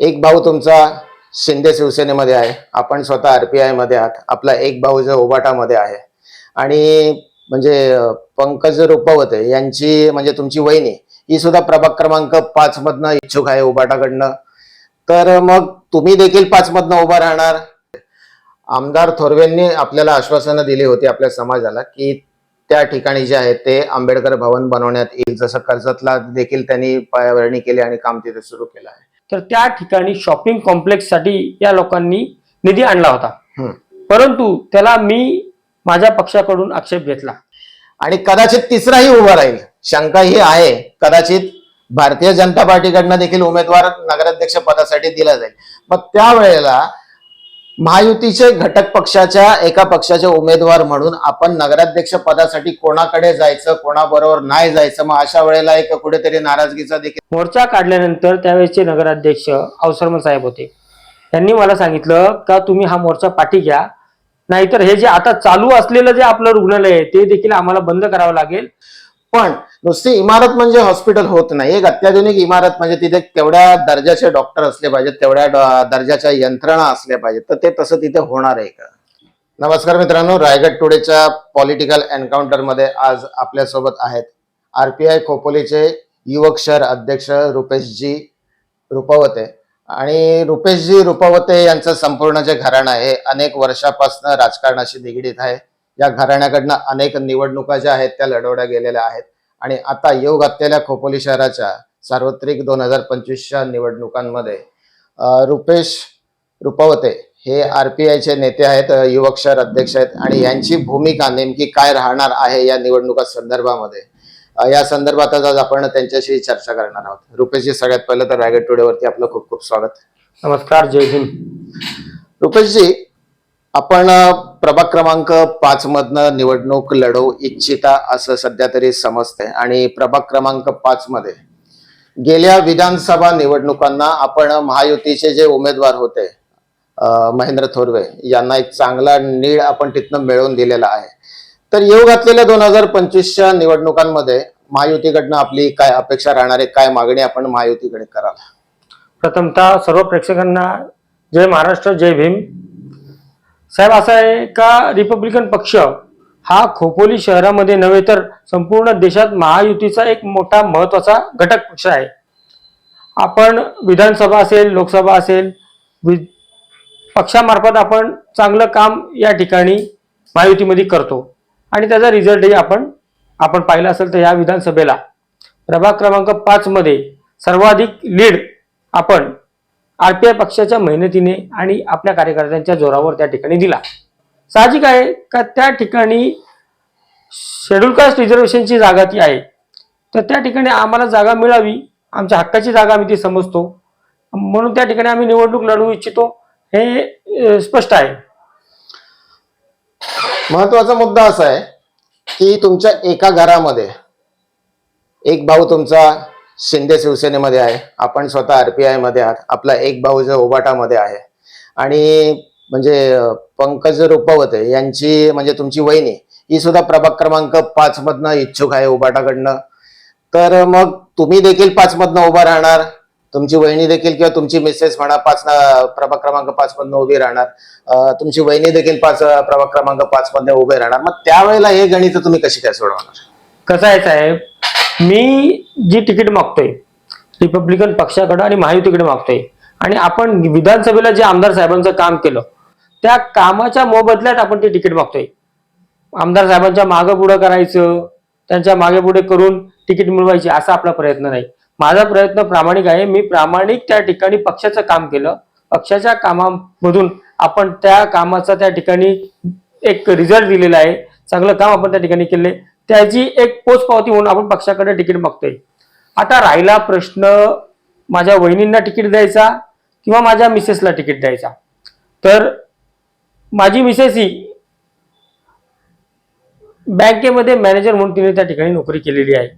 एक भाऊ तुमचा शिंदे शिवसेनेमध्ये आहे. आपण स्वतः आरपीआयमध्ये आहात. आपला एक भाऊ जो ओबाटामध्ये आहे. आणि म्हणजे पंकज रुपवते यांची म्हणजे तुमची वहिनी ही सुद्धा प्रभाग क्रमांक पाच मधनं इच्छुक आहे उबाटाकडनं तर मग तुम्ही देखील पाच मधनं उभा राहणार. आमदार थोरवेंनी आपल्याला आश्वासनं दिली होती आपल्या समाजाला की त्या ठिकाणी जे आहे ते आंबेडकर भवन बनवण्यात येईल. जसं कर्जतला देखील त्यांनी पायाभरणी केली आणि काम तिथे सुरू केलं आहे. तर त्या ठिकाणी शॉपिंग कॉम्प्लेक्ससाठी या लोकांनी निधी आणला होता. परंतु त्याला मी माझ्या पक्षाकडून आक्षेप घेतला. आणि कदाचित तिसराही उभा राहील. शंका ही आहे कदाचित भारतीय जनता पार्टीकडनं देखील उमेदवार नगराध्यक्ष पदासाठी दिला जाईल. मग त्यावेळेला महायुतीचे घटक पक्षाच्या एका पक्षाचे उमेदवार म्हणून आपण नगराध्यक्ष पदासाठी कोणाकडे जायचं कोणाबरोबर नाही जायचं मग अशा वेळेला एक कुठेतरी नाराजगीचा देखील मोर्चा काढल्यानंतर त्यावेळेचे नगराध्यक्ष अवसरमन साहेब होते. त्यांनी मला सांगितलं का तुम्ही हा मोर्चा पाठी घ्या? नाहीतर हे जे आता चालू असलेलं जे आपलं रुग्णालय आहे ते देखील आम्हाला बंद करावं लागेल. पण नुसती इमारत म्हणजे हॉस्पिटल होत नाही. एक अत्याधुनिक इमारत म्हणजे तिथे तेवढ्या दर्जाचे डॉक्टर असले पाहिजेत तेवढ्या दर्जाच्या यंत्रणा असल्या पाहिजेत. तर ते तसं तिथे होणार आहे का? नमस्कार मित्रांनो रायगड टुडेच्या पॉलिटिकल एन्काउंटरमध्ये आज आपल्यासोबत आहेत आर पी खोपोलीचे युवक शहर अध्यक्ष रुपेशजी रुपवते. आणि रुपेशजी रुपवते यांचं संपूर्ण जे घराणं आहे अनेक वर्षापासून राजकारणाशी निगडीत आहे. या घराण्याकडनं अनेक निवडणुका ज्या आहेत त्या लढवल्या गेलेल्या आहेत. आणि आता योग असलेल्या खोपोली शहराच्या सार्वत्रिक दोन हजार पंचवीसच्या निवडणुकांमध्ये रुपेश रुपवते हे आरपीआयचे नेते आहेत युवक शहर अध्यक्ष आहेत आणि यांची भूमिका नेमकी काय राहणार आहे या निवडणुका संदर्भामध्ये? या संदर्भातच आज आपण त्यांच्याशी चर्चा करणार आहोत. रुपेशजी सगळ्यात पहिलं तर रायगड टुडेवरती आपलं खूप खूप स्वागत. नमस्कार जय भीम रुपेशजी आपण प्रभाग क्रमांक पाच मधनं निवडणूक लढवू इच्छिता असं सध्या तरी समजते आणि प्रभाग क्रमांक पाच मध्ये गेल्या विधानसभा निवडणुकांना आपण महायुतीचे जे उमेदवार होते महेंद्र थोरवे यांना एक चांगला नीळ आपण तिथनं मिळवून दिलेला आहे. तर येऊ घातलेल्या दोन हजार पंचवीसच्या निवडणुकांमध्ये महायुतीकडनं आपली काय अपेक्षा राहणार आहे काय मागणी आपण महायुतीकडे कराल? प्रथमतः सर्व प्रेक्षकांना जय महाराष्ट्र जय भीम. साहेब असं आहे का रिपब्लिकन पक्ष हा खोपोली शहरामध्ये नव्हे तर संपूर्ण देशात महायुतीचा एक मोठा महत्त्वाचा घटक पक्ष आहे. आपण विधानसभा असेल लोकसभा असेल वि- पक्षामार्फत आपण चांगलं काम या ठिकाणी महायुतीमध्ये करतो. आणि त्याचा रिझल्टही आपण आपण पाहिला असेल तर या विधानसभेला. प्रभाग क्रमांक पाचमध्ये सर्वाधिक लीड आपण आरपीआय पक्षाच्या मेहनतीने आणि आपल्या कार्यकर्त्यांच्या जोरावर त्या ठिकाणी दिला. साहजिक आहे का त्या ठिकाणी शेड्यूल कास्ट रिझर्वेशनची जागा ती आहे. तर त्या ठिकाणी आम्हाला जागा मिळावी आमच्या हक्काची जागा आम्ही ती समजतो. म्हणून त्या ठिकाणी आम्ही निवडणूक लढवू इच्छितो हे स्पष्ट आहे. महत्त्वाचा मुद्दा असा आहे की तुमच्या एका घरामध्ये एक भाऊ तुमचा शिंदे शिवसेनेमध्ये आहे. आपण स्वतः आरपीआयमध्ये आहात. आपला एक भाऊ जो ओबाटामध्ये आहे. आणि म्हणजे पंकज रुपवते यांची म्हणजे तुमची वहिनी ही सुद्धा प्रभाग क्रमांक पाच मधनं इच्छुक आहे उबाटाकडनं तर मग तुम्ही देखील पाच मधनं उभा राहणार. तुमची वहिनी देखील किंवा तुमची मिसेस म्हणा पाच प्रभाग क्रमांक पाच मधनं उभी राहणार. तुमची वहिनी देखील पाच प्रभाग क्रमांक पाच मध्ये उभे राहणार. मग त्यावेळेला हे गणित तुम्ही कशी काय सोडवणार? कसं आहे साहेब? मी जी तिकीट मागतोय रिपब्लिकन पक्षाकडे आणि महायुतीकडे मागतोय आणि आपण विधानसभेला जे आमदार साहेबांचं काम केलं त्या कामाच्या मोबदल्यात आपण ते तिकीट मागतोय. आमदार साहेबांच्या मागं पुढं करायचं त्यांच्या मागे पुढे करून तिकीट मिळवायची असा आपला प्रयत्न नाही. माझा प्रयत्न प्रामाणिक आहे मी प्रामाणिक त्या ठिकाणी पक्षाचं काम केलं. पक्षाच्या कामामधून आपण त्या कामाचा त्या ठिकाणी एक रिझल्ट दिलेला आहे. चांगलं काम आपण त्या ठिकाणी केले त्याची एक पोचपावती म्हणून आपण पक्षाकडे तिकीट मागतोय आता राहिला प्रश्न माझ्या वहिनींना तिकीट द्यायचा किंवा माझ्या मिसेसला तिकीट द्यायचा? तर माझी मिसेस ही बँकेमध्ये मॅनेजर म्हणून तिने त्या ठिकाणी नोकरी केलेली आहे.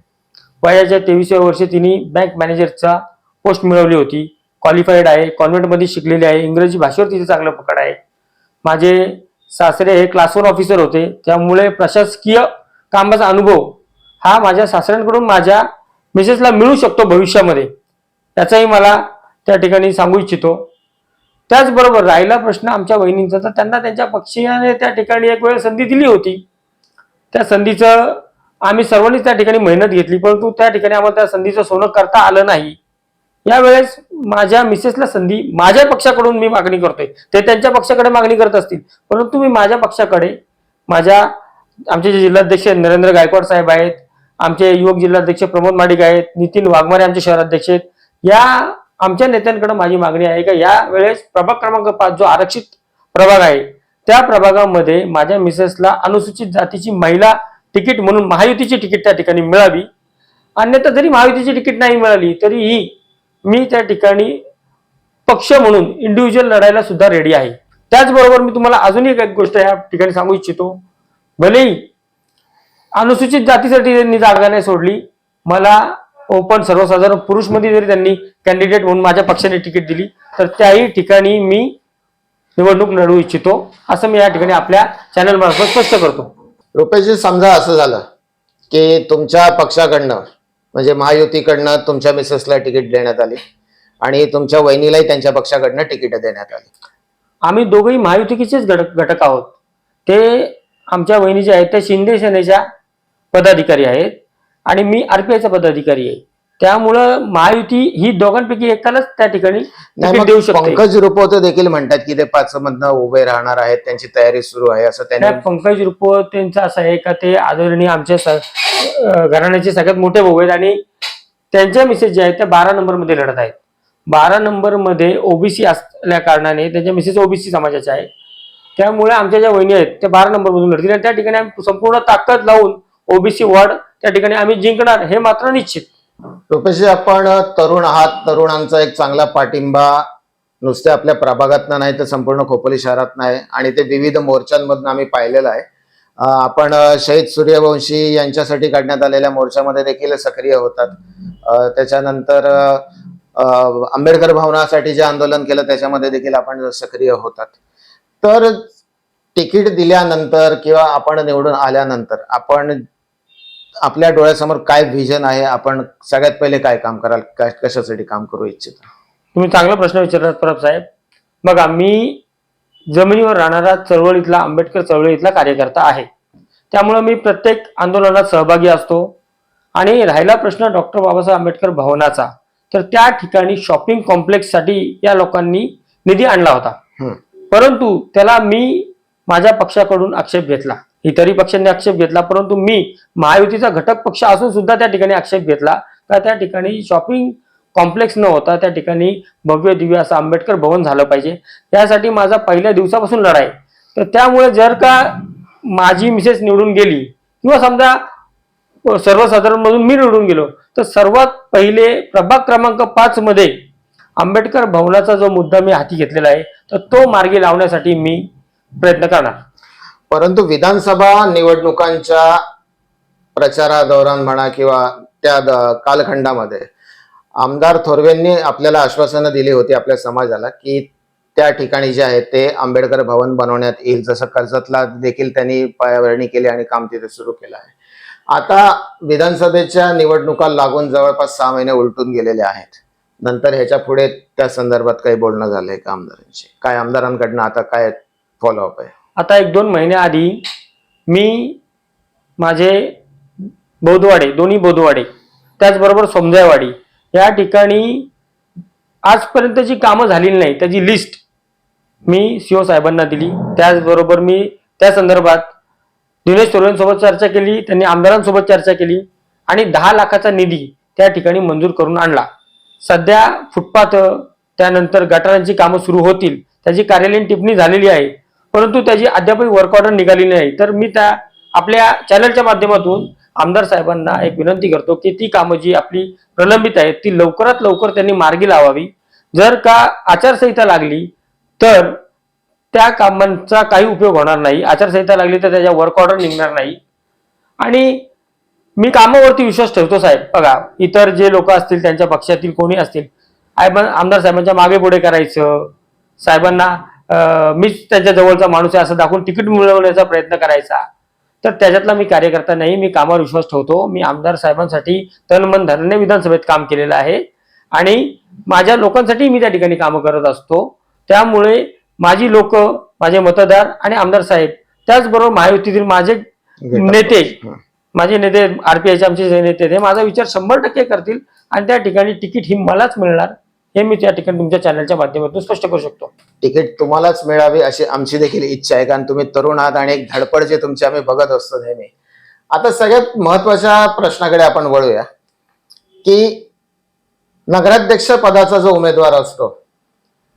वयाच्या तेवीसव्या वर्षी तिने बँक मॅनेजरचा पोस्ट मिळवली होती. क्वालिफाईड आहे कॉन्व्हेंटमध्ये शिकलेली आहे इंग्रजी भाषेवर तिचे चांगलं पकड आहे. माझे सासरे हे क्लास वन ऑफिसर होते त्यामुळे प्रशासकीय कामाचा अनुभव हा माझ्या सासऱ्यांकडून माझ्या मिसेसला मिळू शकतो भविष्यामध्ये. त्याचाही मला त्या ठिकाणी सांगू इच्छितो. त्याचबरोबर राहिला प्रश्न आमच्या वहिनींचा तर त्यांना त्यांच्या पक्षाने त्या ठिकाणी एक वेळ संधी दिली होती. त्या संधीचं आम्ही सर्वांनीच त्या ठिकाणी मेहनत घेतली परंतु त्या ठिकाणी आम्हाला त्या संधीचं सोनं करता आलं नाही. यावेळेस माझ्या मिसेसला संधी माझ्या पक्षाकडून मी मागणी करतोय. ते त्यांच्या पक्षाकडे मागणी करत असतील परंतु मी माझ्या पक्षाकडे माझ्या आमचे जे जिल्हाध्यक्ष नरेंद्र गायकवाड साहेब आहेत आमचे युवक जिल्हाध्यक्ष प्रमोद माडिक आहेत नितीन वाघमारे आमचे शहराध्यक्ष आहेत. या आमच्या नेत्यांकडे माझी मागणी आहे का या वेळेस प्रभाग क्रमांक पाच जो आरक्षित प्रभाग आहे त्या प्रभागामध्ये माझ्या मिसेसला अनुसूचित जातीची महिला तिकीट म्हणून महायुतीची तिकीट त्या ठिकाणी मिळावी. अन्यथा जरी महायुतीची तिकीट नाही मिळाली तरीही मी त्या ठिकाणी पक्ष म्हणून इंडिव्हिज्युअल लढायला सुद्धा रेडी आहे. त्याचबरोबर मी तुम्हाला अजून एक गोष्ट या ठिकाणी सांगू इच्छितो. भलेही अनुसूचित जातीसाठी त्यांनी जागा नाही सोडली मला ओपन सर्वसाधारण पुरुषमध्ये जरी त्यांनी कॅन्डिडेट म्हणून माझ्या पक्षाने तिकीट दिली तर त्याही ठिकाणी मी निवडणूक लढवू इच्छितो असं मी या ठिकाणी आपल्या चॅनल मार्फत स्पष्ट करतो. रुपेशजी समजा असं झालं की तुमच्या पक्षाकडनं म्हणजे महायुतीकडनं तुमच्या मिसेसला तिकीट देण्यात आली आणि तुमच्या वहिनीलाही त्यांच्या पक्षाकडनं तिकीट देण्यात आली. आम्ही दोघंही महायुतीचेच घटक घटक आहोत. ते आमच्या वहिनी जे आहेत ते शिंदे सेनेच्या पदाधिकारी आहेत आणि मी आरपीआयचा पदाधिकारी आहे. त्यामुळं महायुती ही दोघांपैकी एकालाच त्या ठिकाणी देऊ शकते. पंकज रुपवते देखील म्हणतात की ते पाच मधनं उभे राहणार आहेत त्यांची तयारी सुरू आहे असं त्या त्यांनी पंकज रुपवत त्यांचं असं आहे का ते आदरणीय आमच्या घराण्याचे सगळ्यात मोठे भाऊ आहेत आणि त्यांच्या मिसेस जे आहेत त्या बारा नंबरमध्ये लढत आहेत. बारा नंबरमध्ये ओबीसी असल्या कारणाने त्यांच्या मिसेस ओबीसी समाजाच्या आहेत. त्यामुळे आमच्या ज्या वहिनी आहेत त्या बारा नंबर मधून लढतील. आणि त्या ठिकाणी आम्ही संपूर्ण ताकद लावून ओबीसी वॉर्ड त्या ठिकाणी आम्ही जिंकणार हे मात्र निश्चित. रुपेशजी आपण तरुण आहात. तरुणांचा एक चांगला पाठिंबा नुसते आपल्या प्रभागात नाही तर संपूर्ण खोपोली शहरात नाही. आणि ते विविध मोर्चांमधून आम्ही पाहिलेलं आहे. आपण शहीद सूर्यवंशी यांच्यासाठी काढण्यात आलेल्या मोर्चामध्ये देखील सक्रिय होतात. त्याच्यानंतर आंबेडकर भवनासाठी जे आंदोलन केलं त्याच्यामध्ये देखील आपण सक्रिय होतात. तर तिकीट दिल्यानंतर किंवा आपण निवडून आल्यानंतर आपण आपल्या डोळ्यासमोर काय व्हिजन आहे? आपण सगळ्यात पहिले काय काम कराल? काय कशासाठी काम करू इच्छिता? तुम्ही चांगला प्रश्न विचारलात परब साहेब. बघा मी जमिनीवर राहणारा चळवळीतला आंबेडकर चळवळीतला कार्यकर्ता आहे. त्यामुळे मी प्रत्येक आंदोलनात सहभागी असतो. आणि राहिला प्रश्न डॉक्टर बाबासाहेब आंबेडकर भवनाचा तर त्या ठिकाणी शॉपिंग कॉम्प्लेक्ससाठी या लोकांनी निधी आणला होता. परंतु त्याला मी माझ्या पक्षाकडून आक्षेप घेतला. इतरही पक्षांनी आक्षेप घेतला परंतु मी महायुतीचा घटक पक्ष असून सुद्धा त्या ठिकाणी आक्षेप घेतला. का त्या ठिकाणी शॉपिंग कॉम्प्लेक्स न होता त्या ठिकाणी भव्य दिव्य असं आंबेडकर भवन झालं पाहिजे. त्यासाठी माझा पहिल्या दिवसापासून लढाई. तर त्यामुळे जर का माझी मिसेस निवडून गेली किंवा समजा सर्वसाधारण मधून मी निवडून गेलो तर सर्वात पहिले प्रभाग क्रमांक पाच मध्ये आंबेडकर भवनाचा जो मुद्दा मी हाती घेतलेला आहे तर तो मार्गी लावण्यासाठी मी प्रयत्न करणार. परंतु विधानसभा निवडणुकांच्या प्रचारादौरान म्हणा किंवा त्या कालखंडामध्ये आमदार थोरवेंनी आपल्याला आश्वासनं दिली होती आपल्या समाजाला की त्या ठिकाणी जे आहे ते आंबेडकर भवन बनवण्यात येईल. जसं कर्जतला देखील त्यांनी पायाभरणी केली आणि काम तिथे सुरू केलं आहे. आता विधानसभेच्या निवडणुका लागून जवळपास सहा महिने उलटून गेलेले आहेत. नंतर ह्याच्या पुढे त्या संदर्भात काही बोलणं झालंय का आमदारांशी? काय आमदारांकडनं आता काय फॉलोअप आहे? आता एक दोन महिन्याआधी मी माझे बौद्धवाडे दोन्ही बौद्धवाडे त्याचबरोबर समजायवाडी या ठिकाणी आजपर्यंत जी कामं झालेली नाही त्याची लिस्ट मी सीओ साहेबांना दिली. त्याचबरोबर मी त्या संदर्भात दिनेश तोरेंसोबत चर्चा केली त्यांनी आमदारांसोबत चर्चा केली आणि दहा लाखाचा निधी त्या ठिकाणी मंजूर करून आणला. सध्या फुटपाथ त्यानंतर गटारांची कामं सुरू होतील. त्याची कार्यालयीन टिप्पणी झालेली आहे. परंतु त्याची अद्यापही वर्क ऑर्डर निघाली नाही. तर मी त्या आपल्या चॅनलच्या माध्यमातून आमदार साहेबांना एक विनंती करतो की ती कामं जी आपली प्रलंबित आहेत ती लवकरात लवकर त्यांनी मार्गी लावावी. जर का आचारसंहिता लागली तर त्या कामांचा काही उपयोग होणार नाही. आचारसंहिता लागली तर त्याच्या वर्क ऑर्डर निघणार नाही. आणि मी कामावरती विश्वास ठेवतो साहेब. बघा इतर जे लोक असतील त्यांच्या पक्षातील कोणी असतील आमदार साहेबांच्या मागे पुढे करायचं. साहेबांना मीच त्यांच्या जवळचा माणूस आहे असं दाखवून तिकीट मिळवण्याचा प्रयत्न करायचा. तर त्याच्यातला मी कार्यकर्ता नाही मी कामावर विश्वास ठेवतो. मी आमदार साहेबांसाठी तन मन धरणे विधानसभेत काम केलेलं आहे. आणि माझ्या लोकांसाठी मी त्या ठिकाणी कामं करत असतो. त्यामुळे माझी लोक माझे मतदार आणि आमदार साहेब त्याचबरोबर महायुतीतील माझे नेते. माझे नेते आरपीआयचे आमचे जे नेते ते हे माझा विचार शंभर टक्के करतील आणि त्या ठिकाणी तिकीट ही मलाच मिळणार हे मी त्या ठिकाणी तुमच्या चॅनलच्या माध्यमातून स्पष्ट करू शकतो. तिकीट तुम्हालाच मिळावी अशी आमची देखील इच्छा आहे कारण तुम्ही तरुण आहात आणि एक धडपड जे तुमची आम्ही बघत असतो नेहमी. आता सगळ्यात महत्त्वाच्या प्रश्नाकडे आपण वळूया की नगराध्यक्ष पदाचा जो उमेदवार असतो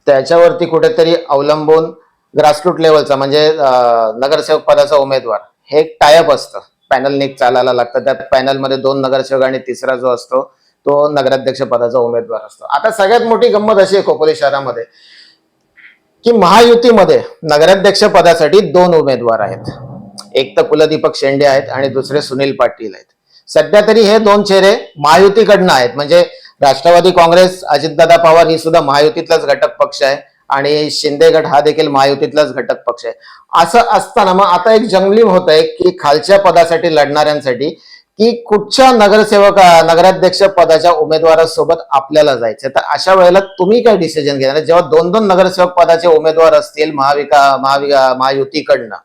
त्याच्यावरती कुठेतरी अवलंबून ग्रासरूट लेवलचा म्हणजे नगरसेवक पदाचा उमेदवार हे एक टायअप असतं. पॅनल नेक चालायला लागतं. त्या पॅनलमध्ये दोन नगरसेवक आणि तिसरा जो असतो तो नगराध्यक्ष पदाचा उमेदवार असतो. आता सगळ्यात मोठी गंमत अशी आहे खोपोली शहरामध्ये की महायुतीमध्ये नगराध्यक्ष पदासाठी दोन उमेदवार आहेत. एक तर कुलदीपक शेंडे आहेत आणि दुसरे सुनील पाटील आहेत. सध्या तरी हे दोन चेहरे महायुतीकडनं आहेत. म्हणजे राष्ट्रवादी काँग्रेस अजितदादा पवार ही सुद्धा महायुतीतलाच घटक पक्ष आहे. आणि शिंदे गट हा देखील महायुतीतलाच घटक पक्ष आहे. असं असताना मग आता एक जंगलीम होत आहे की खालच्या पदासाठी लढणाऱ्यांसाठी की कुठच्या नगरसेवक नगराध्यक्ष पदाच्या उमेदवारासोबत आपल्याला जायचं तर अशा वेळेला तुम्ही काय डिसिजन घेणार? जेव्हा दोन दोन नगरसेवक पदाचे उमेदवार असतील महाविका महाविका महायुतीकडनं.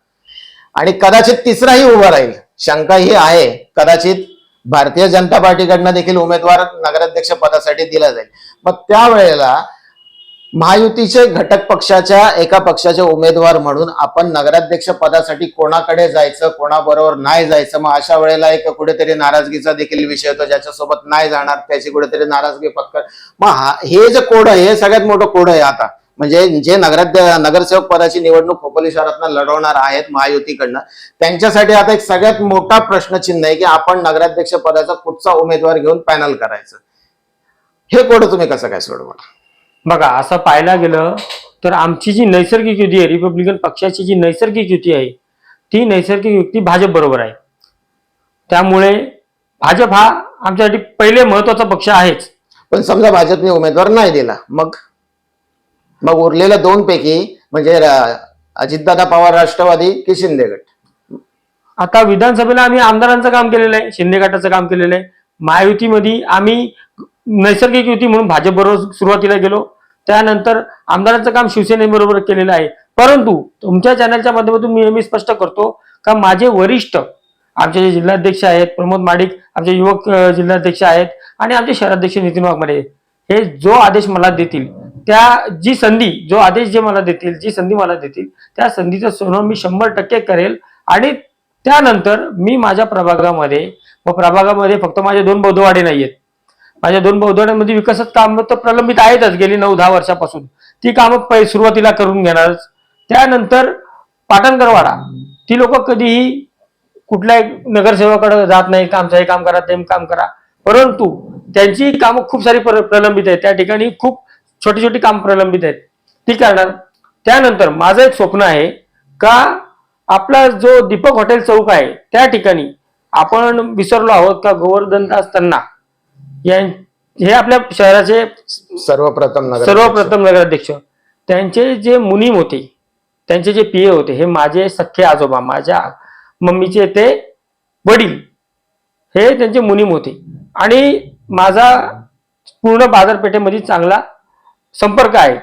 आणि कदाचित तिसराही उभा राहील. शंका ही आहे. कदाचित भारतीय जनता पार्टीकडनं देखील उमेदवार नगराध्यक्ष पदासाठी दिला जाईल. मग त्यावेळेला महायुतीचे घटक पक्षाच्या एका पक्षाचे उमेदवार म्हणून आपण नगराध्यक्ष पदासाठी कोणाकडे जायचं कोणाबरोबर नाही जायचं मग अशा वेळेला एक कुठेतरी नाराजगीचा देखील विषय होतो ज्याच्यासोबत नाही जाणार त्याची कुठेतरी नाराजगी पत्कर. मग हे जे कोड आहे हे सगळ्यात मोठं कोड आहे आता. म्हणजे जे नगराध्य नगरसेवक पदाची निवडणूक खोपोली शहरातनं लढवणार आहेत महायुतीकडनं त्यांच्यासाठी आता एक सगळ्यात मोठा प्रश्नचिन्ह आहे की आपण नगराध्यक्ष पदाचा कुठचा उमेदवार घेऊन पॅनल करायचं. हे कोड तुम्ही कसं काय सोडवा बघा असं पाहायला गेलं तर आमची जी नैसर्गिक युती आहे रिपब्लिकन पक्षाची जी नैसर्गिक युती आहे ती नैसर्गिक युती भाजप बरोबर आहे. त्यामुळे भाजप हा आमच्यासाठी पहिले महत्त्वाचा पक्ष आहेच. पण समजा भाजपने उमेदवार नाही दिला मग? मग उरलेल्या दोन पैकी म्हणजे अजितदादा पवार राष्ट्रवादी की शिंदे गट? आता विधानसभेला आम्ही आमदारांचं काम केलेलं आहे शिंदे गटाचं काम केलेलं आहे. महायुतीमध्ये आम्ही नैसर्गिक युती म्हणून भाजप बरोबर सुरुवातीला गेलो. त्यानंतर आमदारांचं काम शिवसेनेबरोबर केलेलं आहे. परंतु तुमच्या चॅनलच्या माध्यमातून मी नेहमी स्पष्ट करतो का माझे वरिष्ठ आमचे जे जिल्हाध्यक्ष आहेत प्रमोद माडिक आमचे युवक जिल्हाध्यक्ष आहेत आणि आमचे शहराध्यक्ष नितीन वाघमारे हे जो आदेश मला देतील त्या जी संधी जो आदेश जे मला देतील जी संधी मला देतील त्या संधीचं सोनं मी शंभर टक्के करेल आणि त्यानंतर मी माझ्या प्रभागामध्ये व प्रभागामध्ये फक्त माझे दोन बौद्धवाडे नाहीयेत. माझ्या दोन बहुधड्यांमध्ये विकसित काम तर प्रलंबित आहेतच गेली नऊ दहा वर्षापासून. ती कामं पै सुरुवातीला करून घेणारच त्यानंतर पाटणकरवाडा ती लोक कधीही कुठल्याही नगरसेवकाकडे जात नाही कामचं हे काम करा ते काम करा. परंतु त्यांची कामं खूप सारी प्र- प्रलंबित आहेत. त्या ठिकाणी खूप छोटी छोटी काम प्रलंबित आहेत. ती करणार. त्यानंतर माझं एक स्वप्न आहे का आपला जो दीपक हॉटेल चौक आहे त्या ठिकाणी आपण विसरलो आहोत का? गोवर्धनदास त्यांना यां- हे आपल्या शहराचे सर्वप्रथम नगर सर्वप्रथम नगराध्यक्ष. त्यांचे जे मुनीम होते त्यांचे जे पीए होते हे माझे सख्खे आजोबा माझ्या मम्मीचे ते वडील हे त्यांचे मुनीम होते. आणि माझा पूर्ण बाजारपेठेमध्ये चांगला संपर्क आहे.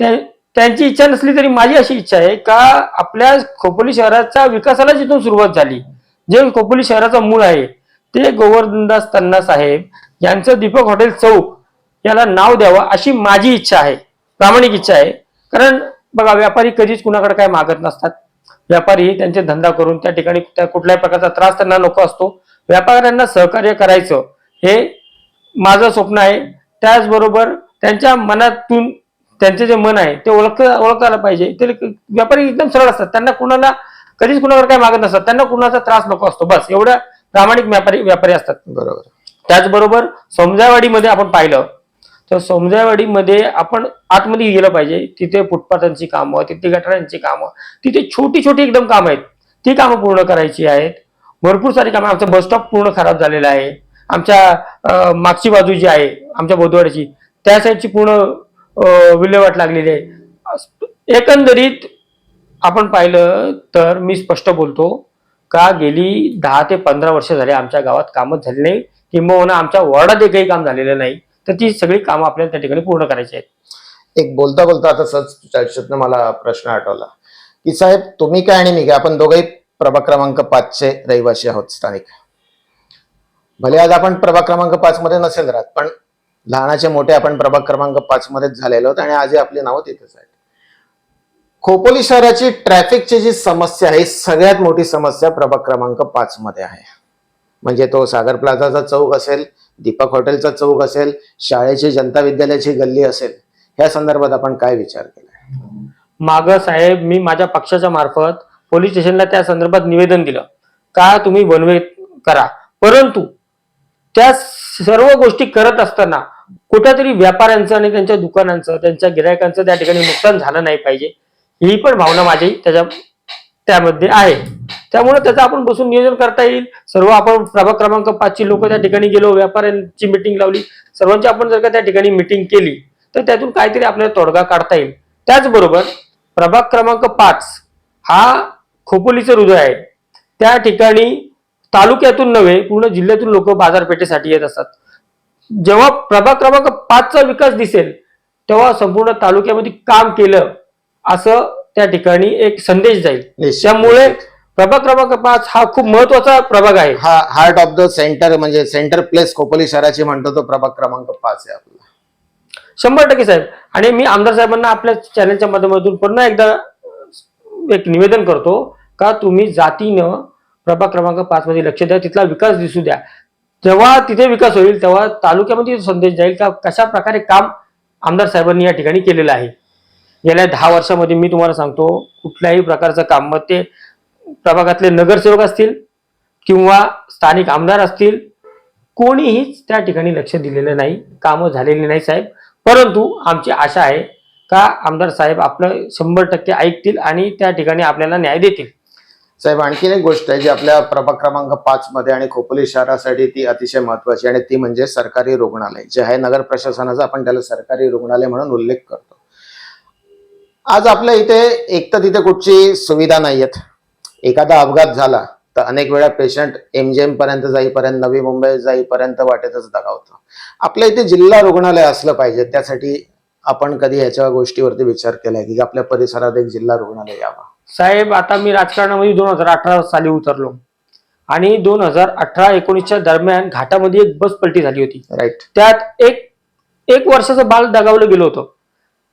त्या- त्यांची इच्छा नसली तरी माझी अशी इच्छा आहे का आपल्या खोपोली शहराच्या विकासाला जिथून सुरुवात झाली जे खोपोली शहराचं मूळ आहे ते गोवर्धनदास तन्ना साहेब यांचं दीपक हॉटेल चौक याला नाव द्यावं अशी माझी इच्छा आहे प्रामाणिक इच्छा आहे. कारण बघा व्यापारी कधीच कुणाकडे काय मागत नसतात. व्यापारी त्यांचे धंदा करून त्या ठिकाणी त्या कुठल्याही प्रकारचा त्रास त्यांना नको असतो. व्यापाऱ्यांना सहकार्य करायचं हे माझं स्वप्न आहे. त्याचबरोबर त्यांच्या मनातून त्यांचे जे मन आहे ते ओळख ओळखायला पाहिजे. ते व्यापारी एकदम सरळ असतात. त्यांना कुणाला कधीच कुणावर काय मागत नसतात. त्यांना कुणाचा त्रास नको असतो. बस एवढ्या प्रामाणिक व्यापारी व्यापारी असतात. बरोबर. त्याचबरोबर समजावाडीमध्ये आपण पाहिलं तर समजावाडीमध्ये आपण आतमध्ये गेलं पाहिजे. तिथे फुटपाथांची कामं तिथे गटारांची कामं तिथे छोटी छोटी एकदम कामं आहेत. ती कामं पूर्ण करायची आहेत. भरपूर सारी कामं. आमचा बस स्टॉप पूर्ण खराब झालेला आहे. आमच्या मागची बाजू जी आहे आमच्या बोधवाड्याची त्या साईडची पूर्ण विल्हेवाट लागलेली आहे. एकंदरीत आपण पाहिलं तर मी स्पष्ट बोलतो का गेली दहा ते पंधरा वर्ष झाले आमच्या गावात कामच झाली नाही किंबहुना आमच्या वॉर्डात एकही काम झालेलं नाही तर ती सगळी कामं आपल्याला त्या ठिकाणी पूर्ण करायची आहेत. एक बोलता बोलता आता चर्चेतनं मला प्रश्न आठवला की साहेब तुम्ही काय आणि मी काय आपण दोघंही प्रभाग क्रमांक पाचचे रहिवासी आहोत स्थानिक. भले आज आपण प्रभाग क्रमांक पाच मध्ये नसेल राहत पण लहानाचे मोठे आपण प्रभाग क्रमांक पाच मध्येच झालेलो आहोत आणि आजही आपली नावं तिथेच आहेत खोपोली शहराची ट्रॅफिकची जी समस्या आहे सगळ्यात मोठी समस्या प्रभाग क्रमांक पाच मध्ये आहे. म्हणजे तो सागर प्लाझाचा चौक असेल दीपक हॉटेलचा चौक असेल शाळेची जनता विद्यालयाची गल्ली असेल या संदर्भात आपण काय विचार केला? माग साहेब मी माझ्या पक्षाच्या मार्फत पोलीस स्टेशनला त्या संदर्भात निवेदन दिलं. का तुम्ही बनवे करा? परंतु त्या सर्व गोष्टी करत असताना कुठेतरी व्यापाऱ्यांचं आणि त्यांच्या दुकानांचं त्यांच्या गिरायकांचं त्या ठिकाणी नुकसान झालं नाही पाहिजे. ही पण भावना माझी त्याच्या त्यामध्ये आहे. त्यामुळे त्याचं आपण बसून नियोजन करता येईल. सर्व आपण प्रभाग क्रमांक पाचची लोक त्या ठिकाणी गेलो व्यापाऱ्यांची मिटिंग लावली. सर्वांची आपण जर का त्या ठिकाणी मिटिंग केली तर त्यातून काहीतरी आपल्याला तोडगा काढता येईल. त्याचबरोबर प्रभाग क्रमांक पाच हा खोपोलीचं हृदय आहे. त्या ठिकाणी तालुक्यातून नव्हे पूर्ण जिल्ह्यातून लोक बाजारपेठेसाठी येत असतात. जेव्हा प्रभाग क्रमांक पाचचा विकास दिसेल तेव्हा संपूर्ण तालुक्यामध्ये काम केलं असं त्या ठिकाणी एक संदेश जाईल. निश्चित. त्यामुळे प्रभाग क्रमांक पाच हा खूप महत्त्वाचा प्रभाग आहे. हा हार्ट ऑफ द सेंटर म्हणजे सेंटर प्लेस खोपोली शहराची म्हणतो तो प्रभाग क्रमांक पाच आहे आपला. शंभर टक्के साहेब. आणि मी आमदार साहेबांना आपल्या चॅनलच्या माध्यमातून पुन्हा एकदा एक निवेदन करतो का तुम्ही जातीनं प्रभाग क्रमांक पाच मध्ये लक्ष द्या तिथला विकास दिसू द्या. जेव्हा तिथे विकास होईल तेव्हा तालुक्यामध्ये संदेश जाईल का कशा प्रकारे काम आमदार साहेबांनी या ठिकाणी केलेलं आहे. गेल्या दहा वर्षामध्ये मी तुम्हाला सांगतो कुठल्याही प्रकारचं काम मग ते प्रभागातले नगरसेवक असतील किंवा स्थानिक आमदार असतील कोणीहीच त्या ठिकाणी लक्ष दिलेलं नाही कामं झालेली नाही साहेब. परंतु आमची आशा आहे का आमदार साहेब आपलं शंभर टक्के ऐकतील आणि त्या ठिकाणी आपल्याला न्याय देतील. साहेब आणखीन एक गोष्ट आहे जी आपल्या प्रभाग क्रमांक पाच मध्ये आणि खोपोली शहरासाठी ती अतिशय महत्वाची आणि ती म्हणजे सरकारी रुग्णालय जे आहे नगर प्रशासनाचा. आपण त्याला सरकारी रुग्णालय म्हणून उल्लेख करतो. आज आपल्या इथे एक तर तिथे कुठची सुविधा नाही आहेत एखादा अपघात झाला तर अनेक वेळा पेशंट एमजीएम पर्यंत जाईपर्यंत नवी मुंबई जाईपर्यंत वाटेतच दगावतो. आपल्या इथे जिल्हा रुग्णालय असलं पाहिजे त्यासाठी आपण कधी ह्याच्या गोष्टीवरती विचार केलाय की आपल्या परिसरात एक जिल्हा रुग्णालय यावं. साहेब आता मी राजकारणामध्ये दोन हजार अठरा साली उतरलो. आणि दोन हजार अठरा एकोणीसच्या दरम्यान घाटामध्ये एक बस पलटी झाली होती. राईट त्यात एक एक वर्षाचं बाल दगावलं गेलं होतं.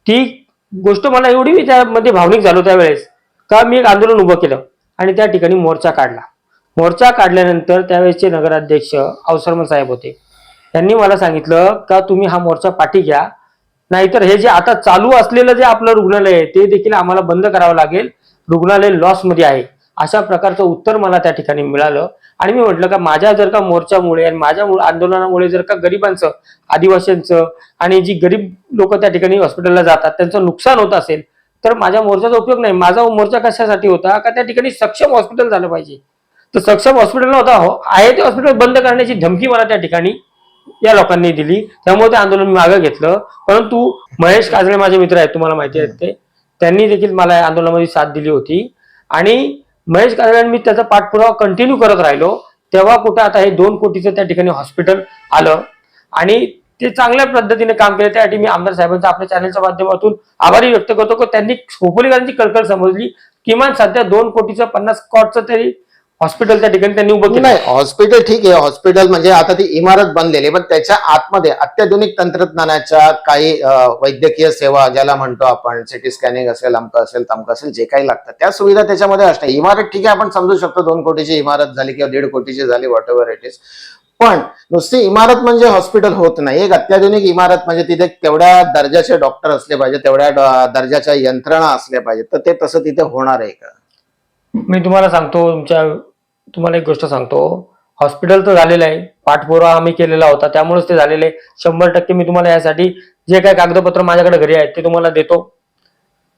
ती गोष्ट मला एवढी मी त्यामध्ये भावनिक झालो त्यावेळेस का मी एक आंदोलन उभं केलं आणि त्या ठिकाणी मोर्चा काढला. मोर्चा काढल्यानंतर त्यावेळेसचे नगराध्यक्ष अवसरमन साहेब होते. त्यांनी मला सांगितलं का तुम्ही हा मोर्चा पाठी घ्या नाहीतर हे जे आता चालू असलेलं जे आपलं रुग्णालय आहे ते देखील आम्हाला बंद करावं लागेल. रुग्णालय लॉसमध्ये आहे. अशा प्रकारचं उत्तर मला त्या ठिकाणी मिळालं. आणि मी म्हटलं का माझ्या जर का मोर्चामुळे आणि माझ्या आंदोलनामुळे जर का गरिबांचं आदिवासींचं आणि जी गरीब लोक त्या ठिकाणी हॉस्पिटलला जातात त्यांचं नुकसान होत असेल तर माझ्या मोर्चाचा उपयोग नाही. माझा मोर्चा कशासाठी होता? का त्या ठिकाणी सक्षम हॉस्पिटल झालं पाहिजे? तर सक्षम हॉस्पिटल नव्हता हो आहे ते हॉस्पिटल बंद करण्याची धमकी मला त्या ठिकाणी या लोकांनी दिली. त्यामुळे ते आंदोलन मी मागं घेतलं. परंतु महेश काजळे माझे मित्र आहेत तुम्हाला माहिती आहेत ते. त्यांनी देखील मला या आंदोलनामध्ये साथ दिली होती. आणि महेश काजळे मी त्याचा पाठपुरावा कंटिन्यू करत राहिलो. तेव्हा कुठं आता हे दोन कोटीचं त्या ठिकाणी हॉस्पिटल आलं. आणि ते चांगल्या पद्धतीने काम केलं. त्यासाठी मी आमदार साहेबांचा आपल्या चॅनलच्या माध्यमातून आभारी व्यक्त करतो. की त्यांनी खोपोलीकरांची कळकळ समजली. किमान सध्या दोन कोटीचं पन्नास कॉटचं तरी हॉस्पिटल त्या ठिकाणी त्यांनी उभं केलं. नाही हॉस्पिटल ठीक आहे. हॉस्पिटल म्हणजे आता ती इमारत बनलेली पण त्याच्या आतमध्ये अत्याधुनिक तंत्रज्ञानाच्या काही वैद्यकीय सेवा ज्याला म्हणतो आपण सिटी स्कॅनिंग असेल अमकं असेल तमकं असेल जे काही लागतं त्या सुविधा त्याच्यामध्ये असणार इमारत ठीक आहे आपण समजू शकतो दोन कोटीची इमारत झाली किंवा दीड कोटीची झाली व्हॉट एव्हर इट इज पण नुसती इमारत म्हणजे हॉस्पिटल होत नाही. एक अत्याधुनिक इमारत म्हणजे तिथे तेवढ्या दर्जाचे डॉक्टर असले पाहिजे तेवढ्या दर्जाच्या यंत्रणा असल्या पाहिजेत तर ते तसं तिथे होणार आहे का? मी तुम्हाला सांगतो तुमच्या तुम्हाला एक गोष्ट सांगतो. हॉस्पिटल तर झालेलं आहे. पाठपुरावा आम्ही केलेला होता. त्यामुळेच ते झालेले आहे. शंभर टक्के मी तुम्हाला यासाठी जे काही कागदपत्र माझ्याकडे घरी आहेत ते तुम्हाला देतो.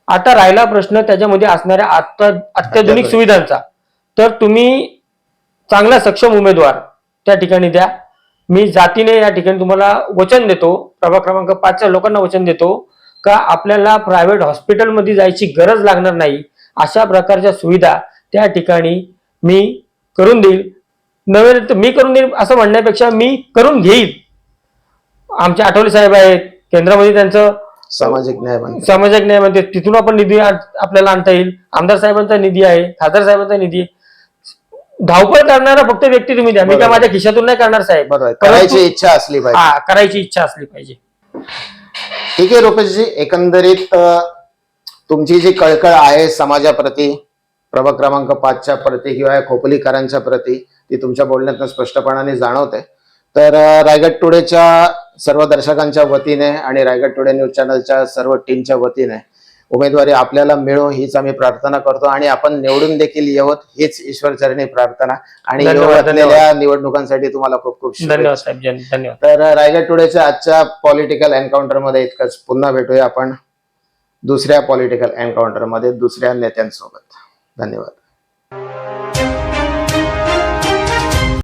आता राहिला प्रश्न त्याच्यामध्ये असणाऱ्या आता अत्याधुनिक सुविधांचा. तर तुम्ही चांगला सक्षम उमेदवार त्या ठिकाणी द्या. मी जातीने या ठिकाणी तुम्हाला वचन देतो. प्रभाग क्रमांक पाचच्या लोकांना वचन देतो का आपल्याला प्रायव्हेट हॉस्पिटलमध्ये जायची गरज लागणार नाही अशा प्रकारच्या सुविधा त्या ठिकाणी मी करून देईल. नव्हे मी करून देईल असं म्हणण्यापेक्षा मी करून घेईल. आमचे आठवले साहेब आहेत केंद्रामध्ये त्यांचं सामाजिक न्याय सामाजिक न्याय म्हणते तिथून आपण निधी आपल्याला आणता येईल. आमदार साहेबांचा निधी आहे खासदार साहेबांचा निधी आहे. धावपळ करणारा फक्त व्यक्ती तुम्ही द्या. मी बरोबर. माझ्या खिशातून नाही करणार साहेब. करायची इच्छा असली पाहिजे. हा करायची इच्छा असली पाहिजे. ठीक आहे रुपेशजी. एकंदरीत तुमची जी कळकळ आहे समाजाप्रती प्रभाग क्रमांक पाचच्या प्रती किंवा या खोपलीकरांच्या प्रती ती तुमच्या बोलण्यातून स्पष्टपणाने जाणवते. तर रायगड टुडेच्या सर्व दर्शकांच्या वतीने आणि रायगड टुडे न्यूज चॅनलच्या सर्व टीमच्या वतीने उमेदवारी आपल्याला मिळो हीच आम्ही प्रार्थना करतो आणि आपण निवडून देखील येवत हीच ईश्वरचरणी प्रार्थना. आणि निवडणुकांसाठी तुम्हाला खूप खूप धन्यवाद तर रायगड टुडेच्या आजच्या पॉलिटिकल एन्काउंटरमध्ये इतकंच. पुन्हा भेटूया आपण दुसऱ्या पॉलिटिकल एन्काउंटरमध्ये दुसऱ्या नेत्यांसोबत. धन्यवाद।